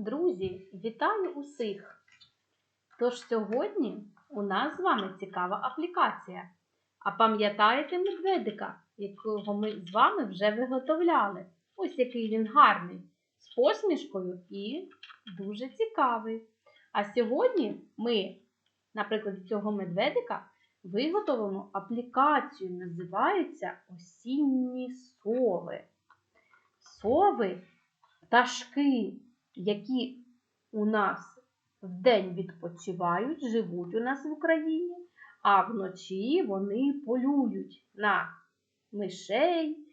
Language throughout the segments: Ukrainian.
Друзі, вітаю усіх! Тож сьогодні у нас з вами цікава аплікація. А пам'ятаєте медведика, якого ми з вами вже виготовляли? Ось який він гарний, з посмішкою і дуже цікавий. А сьогодні ми, наприклад, цього медведика виготовимо аплікацію, називається Осінні сови. Сови пташки, які у нас вдень відпочивають, живуть у нас в Україні, а вночі вони полюють на мишей,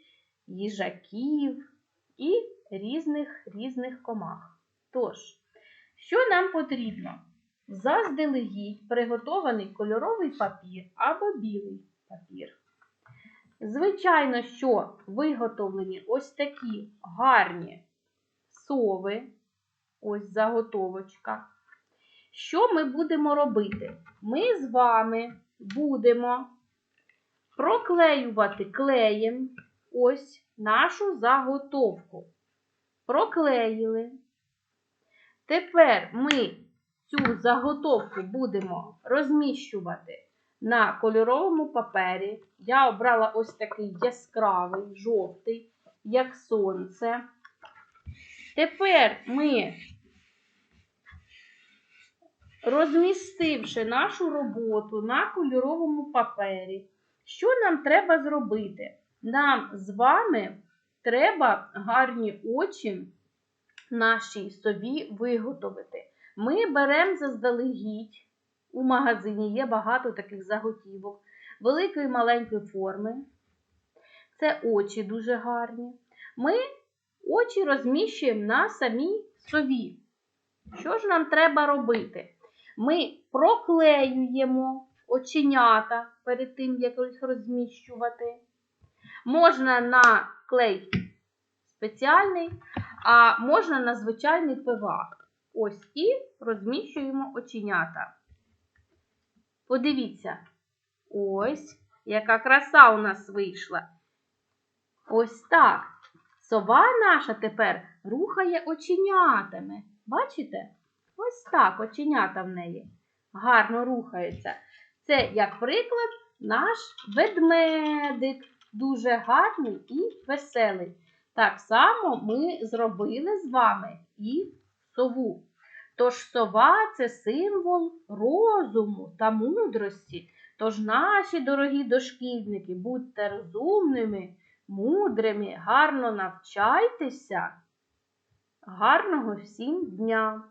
їжаків і різних різних комах. Тож, що нам потрібно? Заздалегідь приготований кольоровий папір або білий папір. Звичайно, що виготовлені ось такі гарні сови, ось заготовочка. Що ми будемо робити? Ми з вами будемо проклеювати клеєм ось нашу заготовку. Проклеїли. Тепер ми цю заготовку будемо розміщувати на кольоровому папері. Я обрала ось такий яскравий, жовтий, як сонце. Тепер ми, розмістивши нашу роботу на кольоровому папері, що нам треба зробити? Нам з вами треба гарні очі нашій собі виготовити. Ми беремо заздалегідь. У магазині є багато таких заготівок, великої і маленької форми. Це очі дуже гарні. Ми очі розміщуємо на самій сові. Що ж нам треба робити? Ми проклеюємо оченята перед тим, як розміщувати. Можна на клей спеціальний, а можна на звичайний ПВА. Ось і розміщуємо оченята. Подивіться, ось яка краса у нас вийшла. Ось так. Сова наша тепер рухає оченятами. Бачите? Ось так оченята в неї гарно рухаються. Це, як приклад, наш ведмедик. Дуже гарний і веселий. Так само ми зробили з вами і сову. Тож сова це символ розуму та мудрості. Тож наші дорогі дошкільники, будьте розумними, мудрими, гарно навчайтеся. Гарного всім дня!